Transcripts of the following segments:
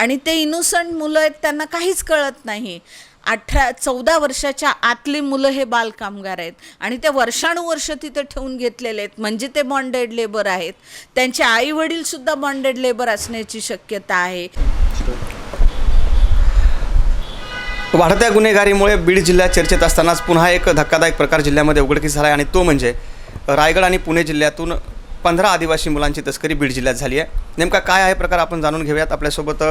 आणि ते इनोसंट मुलं आहेत त्यांना काहीच कळत नाही. अठरा चौदा वर्षाच्या आतली मुलं हे बालकामगार आहेत. आणि ते वर्षानुवर्ष तिथे ठेवून घेतलेले आहेत. म्हणजे ते बॉन्डेड लेबर आहेत. त्यांचे आई वडील सुद्धा बॉन्डेड लेबर असण्याची शक्यता आहे. वाढत्या गुन्हेगारीमुळे बीड जिल्ह्यात चर्चेत असतानाच पुन्हा एक धक्कादायक प्रकार जिल्ह्यामध्ये उघडकीस झाला आहे आणि तो म्हणजे रायगड आणि पुणे जिल्ह्यातून पंधरा आदिवासी मुलांची तस्करी बीड जिल्ह्यात झाली आहे. नेमका काय आहे प्रकार आपण जाणून घेऊयात. आपल्यासोबत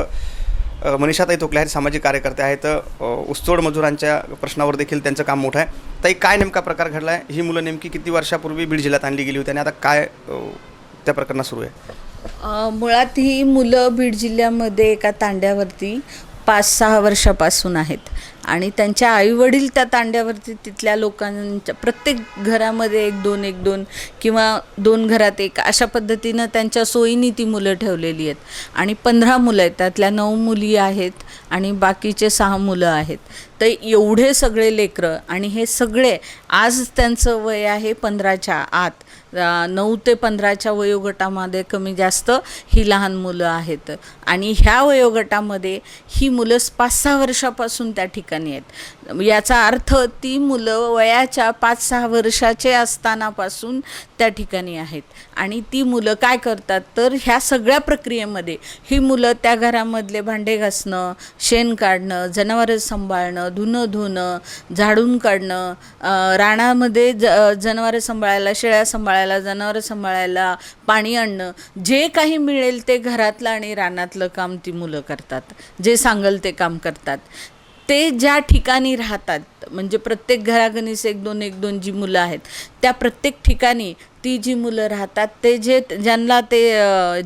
मनीषाताई तोकले आहेत सामाजिक कार्यकर्ते आहेत. उसतोड ऊसतोड मजुरांच्या प्रश्नावर देखील त्यांचं काम मोठं आहे. ताई काय नेमका प्रकार घडला आहे ही मुलं नेमकी किती वर्षापूर्वी बीड जिल्ह्यात आणली गेली होती आणि आता काय त्या प्रकरणात सुरू आहे? मुळात ही मुलं बीड जिल्ह्यामध्ये एका तांड्यावरती पाच सहा वर्षापासून आहेत. आणि त्यांच्या आईवडील त्या तांड्यावरती तिथल्या लोकांच्या प्रत्येक घरामध्ये एक दोन एक दोन किंवा दोन घरात एक अशा पद्धतीनं त्यांच्या सोयीनी ती मुलं ठेवलेली आहेत. आणि पंधरा मुलं आहेत त्यातल्या नऊ मुली आहेत आणि बाकीचे सहा मुलं आहेत. तर एवढे सगळे लेकरं आणि हे सगळे आज त्यांचं वय आहे पंधराच्या आत. नऊ ते पंधराच्या वयोगटामध्ये कमी जास्त ही लहान मुलं आहेत. आणि ह्या वयोगटामध्ये ही मुलं पाच सहा वर्षापासून त्या ठिकाणी आहेत. याचा अर्थ ती मुलं वयाच्या पाच सहा वर्षाचे असतानापासून त्या ठिकाणी आहेत. आणि ती मुलं काय करतात? तर ह्या सगळ्या प्रक्रियेमध्ये ही मुलं त्या घरामधले भांडे घासणं शेण काढणं जनावरं सांभाळणं धुणं धुणं झाडून काढणं रानामध्ये ज जनावरं सांभाळायला शेळ्या सांभाळायला जनावरं सांभाळायला पाणी आणणं जे काही मिळेल ते घरातलं आणि रानातलं काम ती मुलं करतात. जे सांगल ते काम करतात. ते ज्या ठिकाणी राहतात म्हणजे प्रत्येक घरागणीस एक दोन एक दोन जी मुलं आहेत त्या प्रत्येक ठिकाणी ती जी मुलं राहतात ते जे ज्यांना ते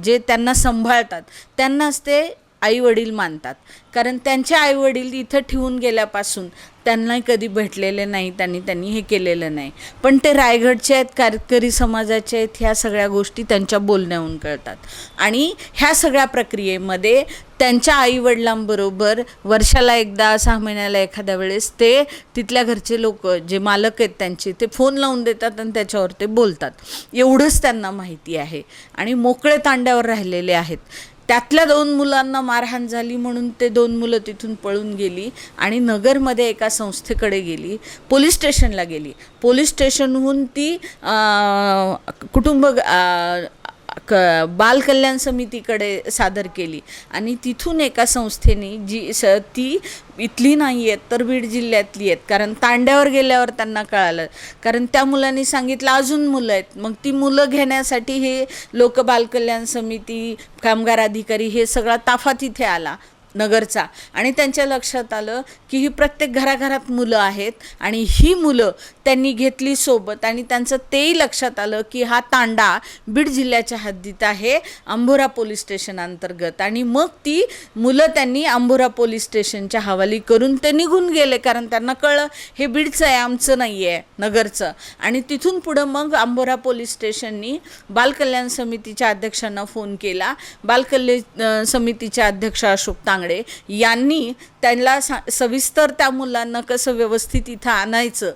जे त्यांना सांभाळतात त्यांनाच ते आईवडील मानतात. कारण त्यांचे आईवडील इथं ठेवून गेल्यापासून त्यांना कधी भेटलेले नाही त्यांनी त्यांनी हे केलेलं नाही. पण ते रायगडचे आहेत कारकरी समाजाचे आहेत ह्या सगळ्या गोष्टी त्यांच्या बोलण्याहून कळतात. आणि ह्या सगळ्या प्रक्रियेमध्ये त्यांच्या आईवडिलांबरोबर वर्षाला एकदा सहा महिन्याला एखाद्या वेळेस ते तिथल्या घरचे लोक जे मालक आहेत त्यांचे ते फोन लावून देतात आणि त्याच्यावर ते बोलतात. एवढंच त्यांना माहिती आहे. आणि मोकळे तांड्यावर राहिलेले आहेत. त्यातल्या दोन मुलांना मारहाण झाली म्हणून ते दोन मुलं तिथून पळून गेली आणि नगरमध्ये एका संस्थेकडे गेली पोलीस स्टेशनला गेली. पोलीस स्टेशनहून ती कुटुंब क बालकल्याण समितीकडे सादर केली. आणि तिथून एका संस्थेने जी स ती इथली नाही आहेत तर बीड जिल्ह्यातली आहेत. कारण तांड्यावर गेल्यावर त्यांना कळालं. कारण त्या मुलांनी सांगितलं अजून मुलं आहेत. मग ती मुलं घेण्यासाठी हे लोक बालकल्याण समिती कामगार अधिकारी हे सगळा ताफा तिथे आला. नगरचा. आणि त्यांच्या लक्षात आलं की ही प्रत्येक घराघरात मुलं आहेत आणि ही मुलं त्यांनी घेतली सोबत आणि त्यांचं तेही लक्षात आलं की हा तांडा बीड जिल्ह्याच्या हद्दीत आहे अंबोरा पोलीस स्टेशन अंतर्गत. आणि मग ती मुलं त्यांनी अंबोरा पोलीस स्टेशनच्या हवाली करून ते निघून गेले कारण त्यांना कळलं हे बीडचं आहे आमचं नाही आहे नगरचं. आणि तिथून पुढं मग अंबोरा पोलीस स्टेशननी बालकल्याण समितीच्या अध्यक्षांना फोन केला. बालकल्याण समितीच्या समितीचे अध्यक्ष अशोक बांगडे यांनी त्यांना सा सविस्तर त्या मुलांना कसं व्यवस्थित इथं आणायचं.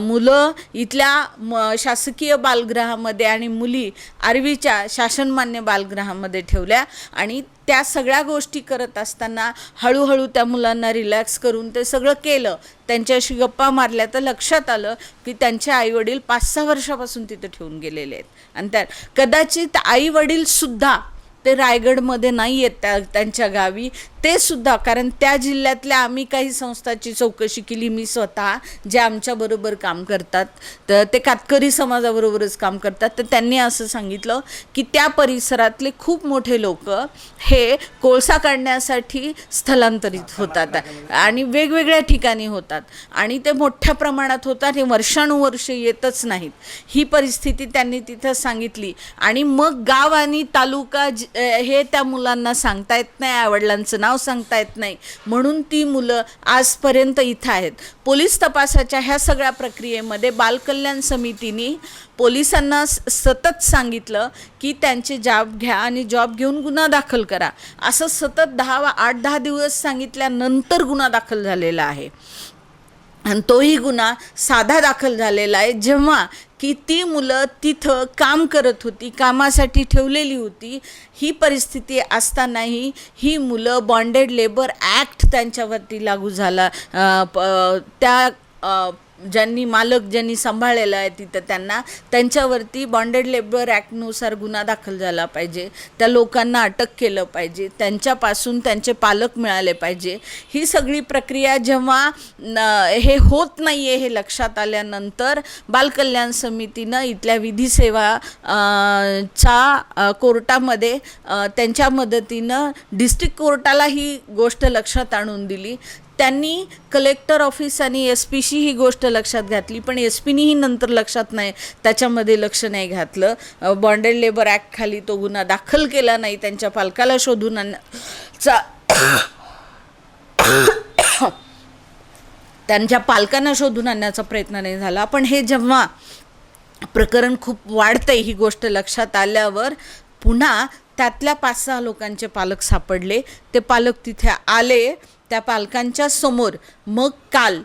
मुलं इथल्या म शासकीय बालगृहामध्ये आणि मुली आर्वीच्या शासनमान्य बालगृहामध्ये ठेवल्या आणि त्या सगळ्या गोष्टी करत असताना हळूहळू त्या मुलांना रिलॅक्स करून ते सगळं केलं. त्यांच्याशी गप्पा मारल्या तर लक्षात आलं की त्यांचे आईवडील पाच सहा वर्षापासून तिथे ठेवून गेलेले आहेत. आणि त्या कदाचित आईवडीलसुद्धा ते रायगडमध्ये नाही आहेत त्या त्यांच्या गावी. ते सुद्धा कारण त्या जिल्ह्यातल्या आम्ही काही संस्थाची चौकशी केली. मी स्वतः जे आमच्याबरोबर काम करतात. तर ते कातकरी समाजाबरोबरच काम करतात. तर त्यांनी असं सांगितलं की त्या परिसरातले खूप मोठे लोक हे कोळसा काढण्यासाठी स्थलांतरित होतात आणि वेगवेगळ्या ठिकाणी होतात. आणि ते मोठ्या प्रमाणात होतात हे वर्षानुवर्ष येतच नाहीत. ही परिस्थिती त्यांनी तिथं सांगितली. आणि मग गाव आणि तालुका ज- हे त्या मुलांना सांगता येत नाही आईवडिलांचं नाव सांगता येत नाही. म्हणून ती मुलं आजपर्यंत इथं आहेत. पोलीस तपासाच्या ह्या सगळ्या प्रक्रियेमध्ये बालकल्याण समितीने पोलिसांना सतत सांगितलं की त्यांचे जॉब घ्या आणि जॉब घेऊन गुन्हा दाखल करा. असं सतत दहा वा- आठ दहा दिवस सांगितल्यानंतर गुन्हा दाखल झालेला आहे. आणि तोही गुन्हा साधा दाखल झालेला आहे. जेव्हा की ती मुलं तिथं काम करत होती कामासाठी ठेवलेली होती ही परिस्थिती असतानाही ही मुलं बॉन्डेड लेबर ॲक्ट त्यांच्यावरती लागू झाला. प- त्या ज्यांनी मालक ज्यांनी सांभाळलेलं आहे तिथं त्यांना त्यांच्यावरती बॉन्डेड लेबर ॲक्टनुसार गुन्हा दाखल झाला पाहिजे. त्या लोकांना अटक केलं पाहिजे. त्यांच्यापासून त्यांचे पालक मिळाले पाहिजे. ही सगळी प्रक्रिया जेव्हा हे होत नाही आहे हे लक्षात आल्यानंतर बालकल्याण समितीनं इथल्या विधी सेवा चा कोर्टामध्ये त्यांच्या मदतीनं डिस्ट्रिक्ट कोर्टाला ही गोष्ट लक्षात आणून दिली. त्यांनी कलेक्टर ऑफिस आणि एस पीशी ही गोष्ट लक्षात घातली पण एस पीनीही नंतर लक्षात नाही त्याच्यामध्ये लक्ष नाही घातलं. बॉन्डेड लेबर ॲक्ट खाली तो गुन्हा दाखल केला नाही त्यांच्या पालकाला शोधून आणण्याचा त्यांच्या पालकांना शोधून आणण्याचा प्रयत्न नाही झाला. पण हे जेव्हा प्रकरण खूप वाढतंय ही गोष्ट लक्षात आल्यावर पुन्हा त्यातल्या पाच सहा लोकांचे पालक सापडले. ते पालक तिथे आले त्या पालकांच्या समोर मग काल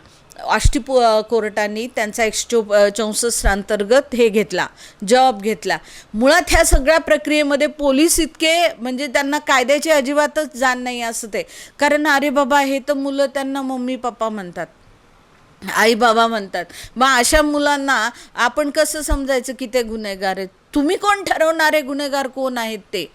आष्टी पो कोर्टाने त्यांचा एकशे चौसष्ट अंतर्गत हे घेतला जॉब घेतला. मुळात ह्या सगळ्या प्रक्रियेमध्ये पोलीस इतके म्हणजे त्यांना कायद्याची अजिबातच जाण नाही असं ते. कारण अरे बाबा हे तर मुलं त्यांना मम्मी पप्पा म्हणतात. आई बाबा म्हणतात. मग अशा मुलांना आपण कसं समजायचं की ते गुन्हेगार आहेत? तुम्ही कोण ठरवणारे गुन्हेगार कोण आहेत ते?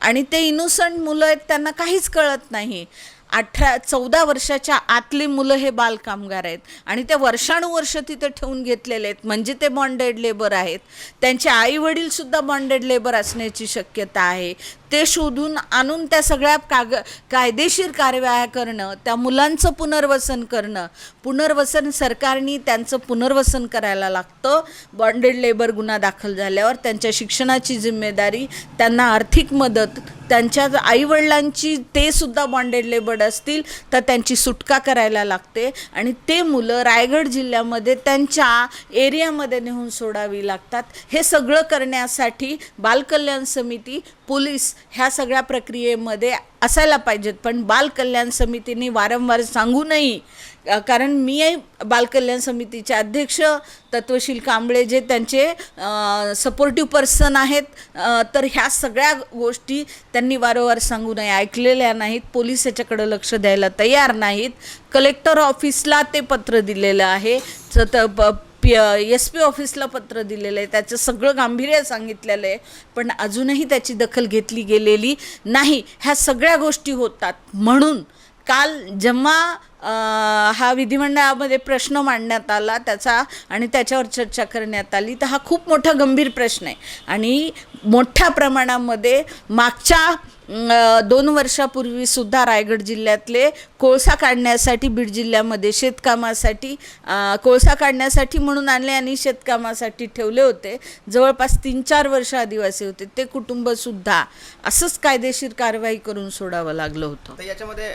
आणि ते इनोसंट मुलं आहेत त्यांना काहीच कळत नाही. अठरा चौदा वर्षाच्या आतली मुलं हे बालकामगार आहेत. आणि ते वर्षानुवर्ष तिथे ठेवून घेतलेले आहेत. म्हणजे ते बॉन्डेड लेबर आहेत. त्यांचे आईवडीलसुद्धा बॉन्डेड लेबर असण्याची शक्यता आहे. ते शोधून आणून त्या सगळ्या काग कायदेशीर कारवाया करणं त्या मुलांचं पुनर्वसन करणं पुनर्वसन सरकारने त्यांचं पुनर्वसन करायला लागतं. बॉन्डेड लेबर गुन्हा दाखल झाल्यावर त्यांच्या शिक्षणाची जिम्मेदारी त्यांना आर्थिक मदत त्यांच्या आईवडिलांची ते सुद्धा बॉन्डेड लेबर असतील तर त्यांची सुटका करायला लागते. आणि ते मुलं रायगड जिल्ह्यामध्ये त्यांच्या एरियामध्ये नेऊन सोडावी लागतात. हे सगळं करण्यासाठी बालकल्याण समिती पोलीस ह्या सगळ्या प्रक्रियेमध्ये असायला पाहिजेत. पण बालकल्याण समितीने वारंवार सांगूनही नये कारण मी आहे बालकल्याण समितीचे अध्यक्ष तत्वशील कांबळे जे त्यांचे सपोर्टिव्ह पर्सन आहेत तर ह्या सगळ्या गोष्टी त्यांनी वारंवार सांगू नये ऐकलेल्या नाहीत. पोलीस याच्याकडे लक्ष द्यायला तयार नाहीत. कलेक्टर ऑफिसला ते पत्र दिलेलं आहे. च- त- प- पी एस पी ऑफिसला पत्र दिलेलं आहे. त्याचं सगळं गांभीर्य सांगितलेलं आहे. पण अजूनही त्याची दखल घेतली गेलेली नाही. ह्या सगळ्या गोष्टी होतात. म्हणून काल जेव्हा हा विधिमंडळामध्ये प्रश्न मांडण्यात आला त्याचा आणि त्याच्यावर चर्चा करण्यात आली तर हा खूप मोठा गंभीर प्रश्न आहे. आणि मोठ्या प्रमाणामध्ये मागच्या दोन वर्षापूर्वीसुद्धा रायगड जिल्ह्यातले कोळसा काढण्यासाठी बीड जिल्ह्यामध्ये शेतकामासाठी कोळसा काढण्यासाठी म्हणून आणले आणि शेतकामासाठी ठेवले होते. जवळपास तीन चार वर्ष आदिवासी होते. ते कुटुंबसुद्धा असंच कायदेशीर कारवाई करून सोडावं लागलं होतं. याच्यामध्ये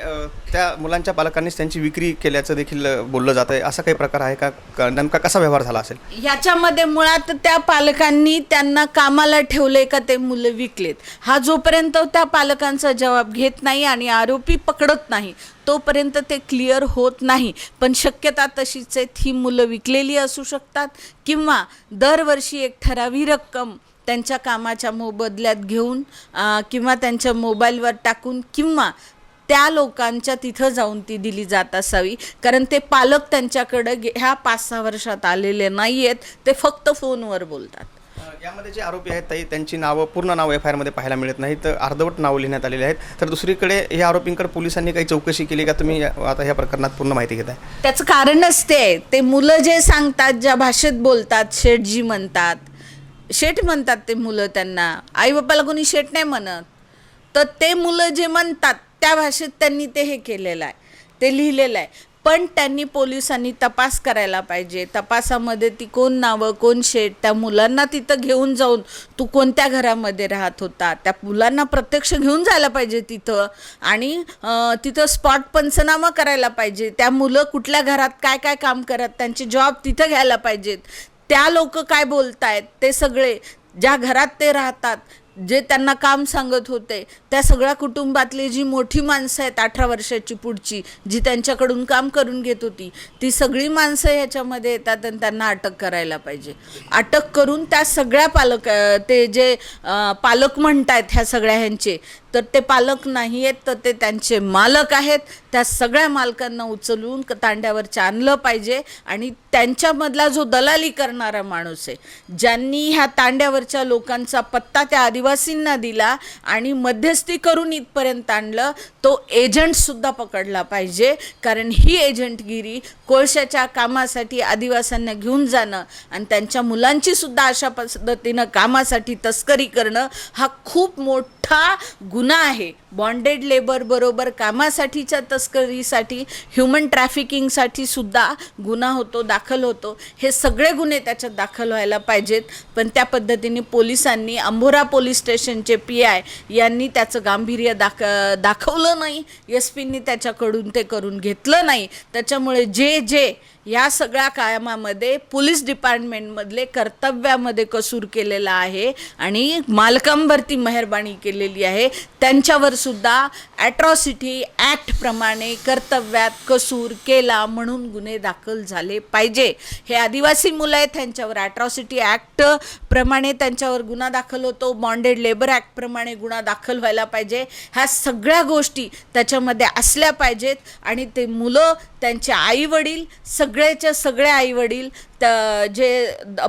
त्या मुलांच्या पालकांनीच त्यांची विक्री केल्याचं देखील बोललं जातं आहे असा काही प्रकार आहे का? का नेमका कसा व्यवहार झाला असेल? याच्यामध्ये मुळात त्या पालकांनी त्यांना कामाला ठेवले का ते मुलं विकलेत. हा जोपर्यंत त्या पालकांचा जबाब घेत नाही आणि आरोपी पकडत नाही तोपर्यंत ते क्लिअर होत नाही. पण शक्यता तशीच आहे ही मुलं विकलेली असू शकतात किंवा दरवर्षी एक ठरावी रक्कम त्यांच्या कामाच्या मोबदल्यात घेऊन किंवा त्यांच्या मोबाईलवर टाकून किंवा त्या लोकांच्या तिथं जाऊन ती दिली जात असावी. कारण ते पालक त्यांच्याकडं ह्या पाच सहा वर्षात आलेले नाही आहेत ते फक्त फोनवर बोलतात. यामध्ये जे आरोपी आहेत ताई त्यांची नावं पूर्ण नाव एफ आय आरमध्ये पाहायला मिळत नाही तर अर्धवट नावं लिहिण्यात आलेली आहेत. तर दुसरीकडे या आरोपींकडे पोलिसांनी काही चौकशी केली का? तुम्ही आता या प्रकरणात पूर्ण माहिती घेताय. त्याचं कारण असते आहे. ते मुलं जे सांगतात ज्या भाषेत बोलतात शेठजी म्हणतात. शेठ म्हणतात ते मुलं त्यांना. आई बापाला कोणी शेठ नाही म्हणत. तर ते मुलं जे म्हणतात त्या भाषेत त्यांनी ते हे केलेलं आहे. ते लिहिलेलं आहे. पण त्यांनी पोलिसांनी तपास करायला पाहिजे. तपासामध्ये ती कोण नावं कोण शेठ त्या मुलांना तिथं घेऊन जाऊन तू कोणत्या घरामध्ये राहत होता? त्या मुलांना प्रत्यक्ष घेऊन जायला पाहिजे तिथं आणि तिथं स्पॉट पंचनामा करायला पाहिजे. त्या मुलं कुठल्या घरात काय काय काम करत त्यांचे जॉब तिथं घ्यायला पाहिजेत. त्या लोक काय बोलतायत? ते सगळे ज्या घरात ते राहतात जे त्यांना काम सांगत होते त्या सगळ्या कुटुंबातली जी मोठी माणसं आहेत अठरा वर्षाची पुढची जी त्यांच्याकडून काम करून घेत होती ती सगळी माणसं ह्याच्यामध्ये येतात आणि त्यांना अटक करायला पाहिजे. अटक करून त्या सगळ्या पालक ते जे पालक पालक म्हणतायत ह्या सगळ्या ह्यांचे तर ते पालक नाही आहेत तर ते त्यांचे मालक आहेत. त्या सगळ्या मालकांना उचलून तांड्यावरच्या आणलं पाहिजे आणि त्यांच्यामधला जो दलाली करणारा माणूस आहे ज्यांनी ह्या तांड्यावरच्या लोकांचा पत्ता त्या आदिवासींना दिला आणि मध्यस्थी करून इथपर्यंत आणलं तो एजंटसुद्धा पकडला पाहिजे. कारण ही एजंटगिरी कोळशाच्या कामासाठी आदिवासांना घेऊन जाणं आणि त्यांच्या मुलांचीसुद्धा अशा पद्धतीनं कामासाठी तस्करी करणं हा खूप मोठा मोठा गुन्हा आहे. बॉन्डेड लेबर बरोबर कामासाठीच्या तस्करीसाठी ह्युमन ट्रॅफिकिंगसाठी सुद्धा गुन्हा होतो दाखल होतो. हे सगळे गुन्हे त्याच्यात दाखल व्हायला पाहिजेत. पण त्या पद्धतीने पोलिसांनी अंभोरा पोलीस स्टेशनचे पी आय यांनी त्याचं गांभीर्य दाख दाखवलं नाही. एस पींनी त्याच्याकडून ते करून घेतलं नाही. त्याच्यामुळे जे जे या सगळ्या कायमामध्ये पोलीस डिपार्टमेंटमधले कर्तव्यामध्ये कसूर केलेला आहे आणि मालकांवरती मेहरबानी केलेली आहे त्यांच्यावर सुद्धा ॲट्रॉसिटी ॲक्टप्रमाणे कर्तव्यात कसूर केला म्हणून गुन्हे दाखल झाले पाहिजे. हे आदिवासी मुलं आहेत त्यांच्यावर ॲट्रॉसिटी ॲक्ट प्रमाणे त्यांच्यावर गुन्हा दाखल होतो. बॉन्डेड लेबर ॲक्टप्रमाणे गुन्हा दाखल व्हायला पाहिजे. ह्या सगळ्या गोष्टी त्याच्यामध्ये असल्या पाहिजेत आणि ते मुलं त्यांचे आईवडील सगळ्याच्या सगळे आईवडील त जे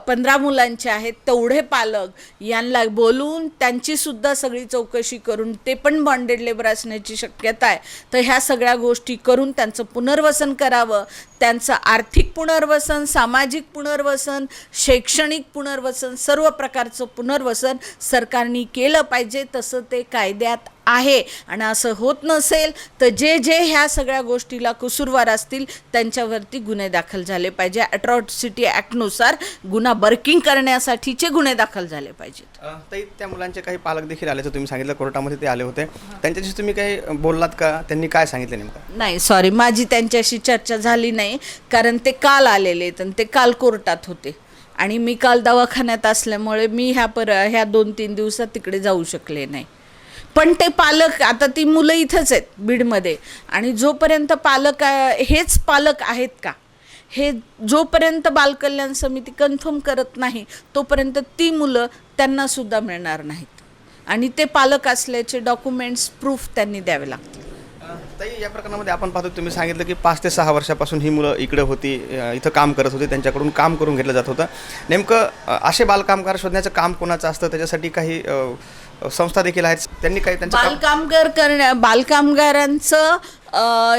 पंधरा मुलांचे आहेत तेवढे पालक यांना बोलून त्यांचीसुद्धा सगळी चौकशी करून ते पण बॉन्डेड लेबर असण्याची शक्यता आहे. तर ह्या सगळ्या गोष्टी करून त्यांचं पुनर्वसन करावं. त्यांचं आर्थिक पुनर्वसन सामाजिक पुनर्वसन शैक्षणिक पुनर्वसन सर्व प्रकारचं पुनर्वसन सरकारने केलं पाहिजे तसं ते कायद्यात आहे. आणि असं होत नसेल तर जे जे ह्या सगळ्या गोष्टीला कसूरवार असतील त्यांच्यावरती गुन्हे दाखल झाले पाहिजे. अट्रॉसिटी ॲक्टनुसार गुन्हा बर्किंग करण्यासाठीचे गुन्हे दाखल झाले पाहिजेत. ताई त्या मुलांचे काही पालक देखील आले तुम्ही सांगितलं कोर्टामध्ये ते आले होते. त्यांच्याशी तुम्ही काही बोललात का? त्यांनी काय सांगितलं नेमकं? नाही सॉरी माझी त्यांच्याशी चर्चा झाली नाही. कारण ते काल आलेले आहेत आणि ते काल कोर्टात होते. आणि मी काल दवाखान्यात असल्यामुळे मी ह्या पर ह्या दोन तीन दिवसात तिकडे जाऊ शकले नाही. पण ते पालक आता ती मुलं इथंच आहेत बीडमध्ये. आणि जोपर्यंत पालक हेच पालक आहेत का? हे जोपर्यंत बालकल्याण समिती कन्फर्म करत नाही तोपर्यंत ती मुलं त्यांना सुद्धा मिळणार नाहीत. आणि ते पालक असल्याचे डॉक्युमेंट्स प्रूफ त्यांनी द्यावे लागतील. ताई या प्रकरणामध्ये आपण पाहतो तुम्ही सांगितलं की पाच ते सहा वर्षापासून ही मुलं इकडे होती इथं काम करत होती त्यांच्याकडून काम करून घेतलं जात होतं. नेमकं असे बालकामगार शोधण्याचं काम कोणाचं असतं? त्याच्यासाठी काही संस्था देखील आहेत. त्यांनी काही त्यांच्या बालकामगार करण्या बालकामगारांचं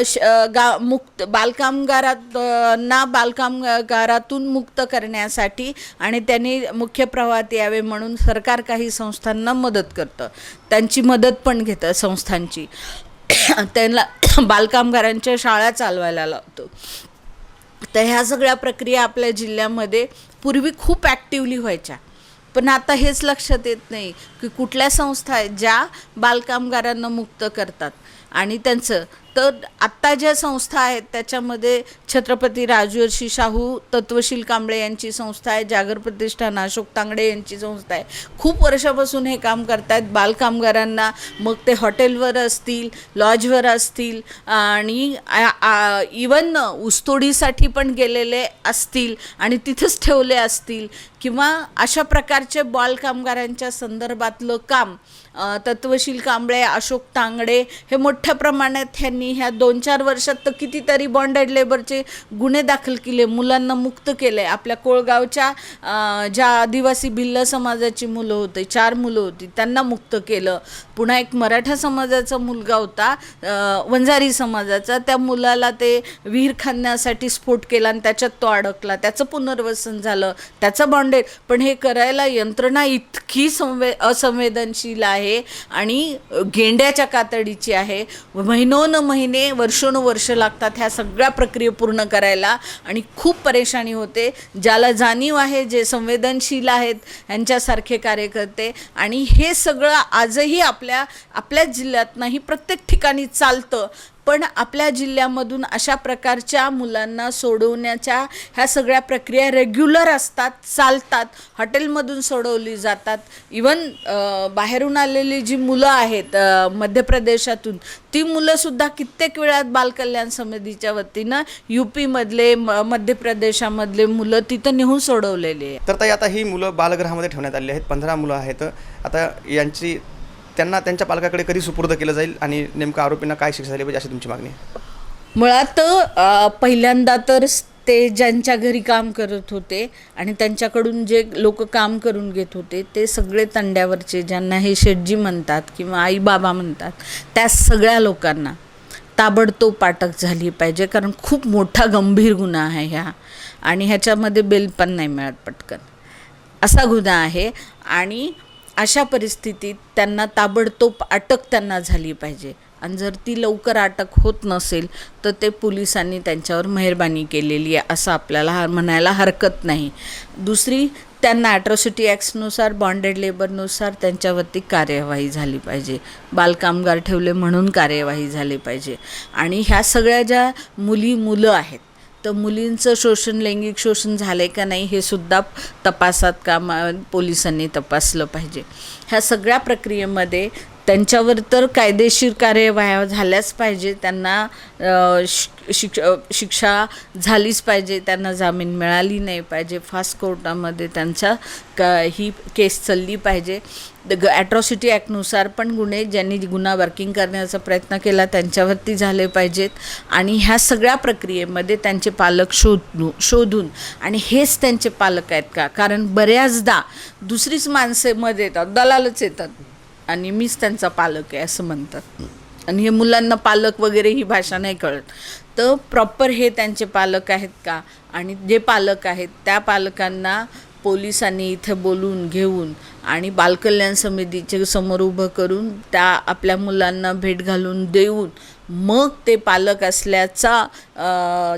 श- गा मुक्त बालकामगारांना बालकामगारातून मुक्त करण्यासाठी आणि त्यांनी मुख्य प्रवाहात यावे म्हणून सरकार काही संस्थांना मदत करतं. त्यांची मदत पण घेतं संस्थांची. त्यांना बालकामगारांच्या शाळा चालवायला लावतो. तर ह्या सगळ्या प्रक्रिया आपल्या जिल्ह्यामध्ये पूर्वी खूप ॲक्टिवली व्हायच्या. पण आता हेच लक्षात येत नाही की कुठल्या संस्था आहेत ज्या बालकामगारांना मुक्त करतात. आणि त्यांचं तर आत्ता ज्या संस्था आहेत त्याच्यामध्ये छत्रपती राजवर्षी शाहू तत्वशील कांबळे यांची संस्था आहे जागर प्रतिष्ठान अशोक तांगडे यांची संस्था आहे. खूप वर्षापासून हे काम करतायत. बालकामगारांना मग ते हॉटेलवर असतील लॉजवर असतील आणि इवन ऊसतोडीसाठी पण गेलेले असतील आणि तिथंच ठेवले असतील किंवा अशा प्रकारचे बालकामगारांच्या संदर्भातलं काम तत्वशील कांबळे अशोक तांगडे हे मोठ्या प्रमाणात ह्यांनी ह्या दोन चार वर्षात तर कितीतरी बॉन्डेड लेबरचे गुन्हे दाखल केले मुलांना मुक्त केले आपल्या कोळगावच्या ज्या आदिवासी भिल्ल समाजाची मुलं होते चार मुलं होती त्यांना मुक्त केलं. पुन्हा एक मराठा समाजाचा मुलगा होता वंजारी समाजाचा. त्या मुलाला ते विहीर खाण्यासाठी स्फोट केला आणि त्याच्यात तो अडकला. त्याचं पुनर्वसन झालं. त्याचं बॉन्डेड पण हे करायला यंत्रणा इतकी संवे असंवेदनशील आहे आणि गेंड्याच्या कातडीची आहे. महिनोन महिने वर्षानुवर्ष लागतात ह्या सगळ्या प्रक्रिया पूर्ण करायला. आणि खूप परेशानी होते. ज्याला जाणीव आहे जे संवेदनशील आहेत यांच्यासारखे कार्यकर्ते. आणि हे सगळं आजही आपल्या आपल्याच जिल्ह्यात नाही प्रत्येक ठिकाणी चालतं. पण आपल्या जिल्ह्यामधून अशा प्रकारच्या मुलांना सोडवण्याच्या ह्या सगळ्या प्रक्रिया रेग्युलर असतात चालतात हॉटेलमधून सोडवली जातात. इवन बाहेरून आलेली जी मुलं आहेत मध्य प्रदेशातून ती मुलंसुद्धा कित्येक वेळात बालकल्याण समितीच्या वतीनं यू पीमधले म मध्य प्रदेशामधले मुलं तिथं नेऊन सोडवलेली आहे. तर ताई आता ही मुलं बालगृहामध्ये ठेवण्यात आली आहेत पंधरा मुलं आहेत. आता यांची त्यांना त्यांच्या पालकाकडे कधी सुपूर्द केलं जाईल आणि नेमकं आरोपींना काय शिक्षा झाली पाहिजे अशी तुमची मागणी आहे? मुळात पहिल्यांदा तर ते ज्यांच्या घरी काम करत होते आणि त्यांच्याकडून जे लोक काम करून घेत होते ते सगळे तंड्यावरचे ज्यांना हे शेटजी म्हणतात किंवा आई बाबा म्हणतात त्या सगळ्या लोकांना ताबडतोब पाटक झाली पाहिजे कारण खूप मोठा गंभीर गुन्हा आहे ह्या आणि ह्याच्यामध्ये बेल पण नाही मिळत पटकन. असा गुन्हा आहे. आणि अशा परिस्थितीत त्यांना ताबडतोब अटक त्यांना झाली पाहिजे. आणि जर ती लवकर अटक होत नसेल तर ते पोलिसांनी त्यांच्यावर मेहरबानी केलेली आहे असं आपल्याला म्हणायला हरकत नाही. दुसरी त्यांना ॲट्रॉसिटी ॲक्टनुसार बॉन्डेड लेबरनुसार त्यांच्यावरती कार्यवाही झाली पाहिजे. बालकामगार ठेवले म्हणून कार्यवाही झाली पाहिजे. आणि ह्या सगळ्या ज्या मुली मुलं आहेत तर मुलींचं शोषण लैंगिक शोषण झालं आहे का नाही हे सुद्धा तपासात काम पोलिसांनी तपासलं पाहिजे. ह्या सगळ्या प्रक्रियेमध्ये त्यांच्यावर तर कायदेशीर कार्यवाह्या झाल्याच पाहिजे त्यांना शिक्ष शिक्षा झालीच पाहिजे त्यांना जामीन मिळाली नाही पाहिजे. फास्ट कोर्टामध्ये त्यांच्या का ही केस चालली पाहिजे. द ग ॲट्रॉसिटी ॲक्टनुसार पण गुन्हे ज्यांनी गुन्हा वर्किंग करण्याचा प्रयत्न केला त्यांच्यावरती झाले पाहिजेत. आणि ह्या सगळ्या प्रक्रियेमध्ये त्यांचे पालक शोधू शोधून आणि हेच त्यांचे पालक आहेत का? कारण बऱ्याचदा दुसरीच माणसे मध्ये येतात दलालच येतात. आणि मीच त्यांचा पालक आहे असं म्हणतात. आणि हे मुलांना पालक वगैरे ही भाषा नाही कळत. तर प्रॉपर हे त्यांचे पालक आहेत का? आणि जे पालक आहेत त्या पालकांना पोलिसांनी इथं बोलून घेऊन आणि बालकल्याण समितीचे समोर उभं करून त्या आपल्या मुलांना भेट घालून देऊन मग ते पालक असल्याचा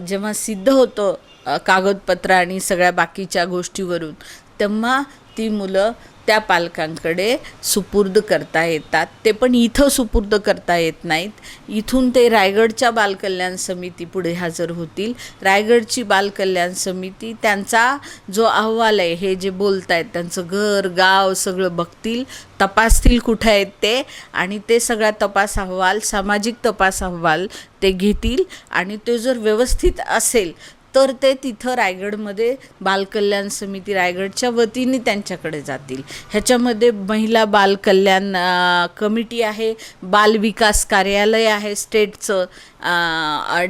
जेव्हा सिद्ध होतं कागदपत्र आणि सगळ्या बाकीच्या गोष्टीवरून तेव्हा ती मुलं त्या पालकांकडे सुपूर्द करता येतात. ते पण इथं सुपूर्द करता येत नाहीत. इथून ते रायगडच्या बालकल्याण समिती पुढे हजर होतील. रायगडची बालकल्याण समिती त्यांचा जो अहवाल आहे हे जे बोलत आहेत त्यांचं घर गाव सगळं बघतील तपासतील कुठं आहेत ते आणि ते सगळा तपास अहवाल सामाजिक तपास अहवाल ते घेतील आणि तो जर व्यवस्थित असेल तर ते तिथं रायगडमध्ये बालकल्याण समिती रायगडच्या वतीने त्यांच्याकडे जातील. ह्याच्यामध्ये महिला बालकल्याण कमिटी आहे बालविकास कार्यालय आहे स्टेटचं.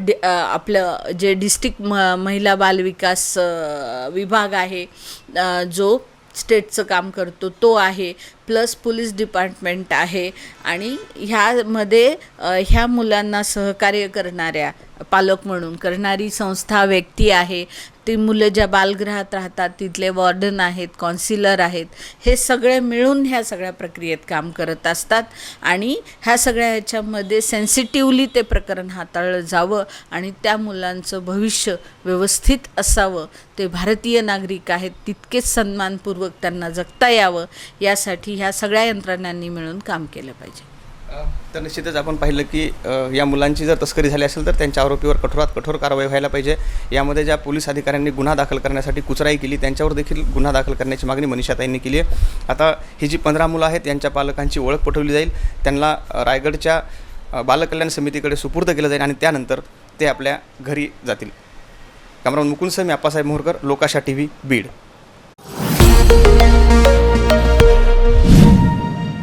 डि- आपलं जे डिस्ट्रिक्ट म महिला बालविकास विभाग आहे जो स्टेटचं काम करतो तो आहे. प्लस पोलीस डिपार्टमेंट आहे आणि ह्यामध्ये ह्या मुलांना सहकार्य करणाऱ्या पालक म्हणून करणारी संस्था व्यक्ती आहे. ती मुलं ज्या बालगृहात राहतात तिथले वॉर्डन आहेत कॉन्सिलर आहेत हे सगळे मिळून ह्या सगळ्या प्रक्रियेत काम करत असतात आणि ह्या सगळ्या ह्याच्यामध्ये सेन्सिटिव्हली ते प्रकरण हाताळलं जावं आणि त्या मुलांचं भविष्य व्यवस्थित असावं. ते भारतीय नागरिक आहेत तितकेच सन्मानपूर्वक त्यांना जगता यावं यासाठी ह्या सगळ्या यंत्रणांनी मिळून काम केलं पाहिजे. तर निश्चितच आपण पाहिलं की या मुलांची जर तस्करी झाली असेल तर त्यांच्या आरोपीवर कठोरात कठोर कारवाई व्हायला पाहिजे. यामध्ये ज्या पोलीस अधिकाऱ्यांनी गुन्हा दाखल करण्यासाठी कुचराई केली त्यांच्यावर देखील गुन्हा दाखल करण्याची मागणी मनीषाताईंनी केली आहे. आता ही जी पंधरा मुलं आहेत यांच्या पालकांची ओळख पटवली जाईल. त्यांना रायगडच्या बालकल्याण समितीकडे सुपूर्द केलं जाईल आणि त्यानंतर ते आपल्या घरी जातील. Cameraman Mukund Sami Appasaheb Moharkar Lokasha T V Beed.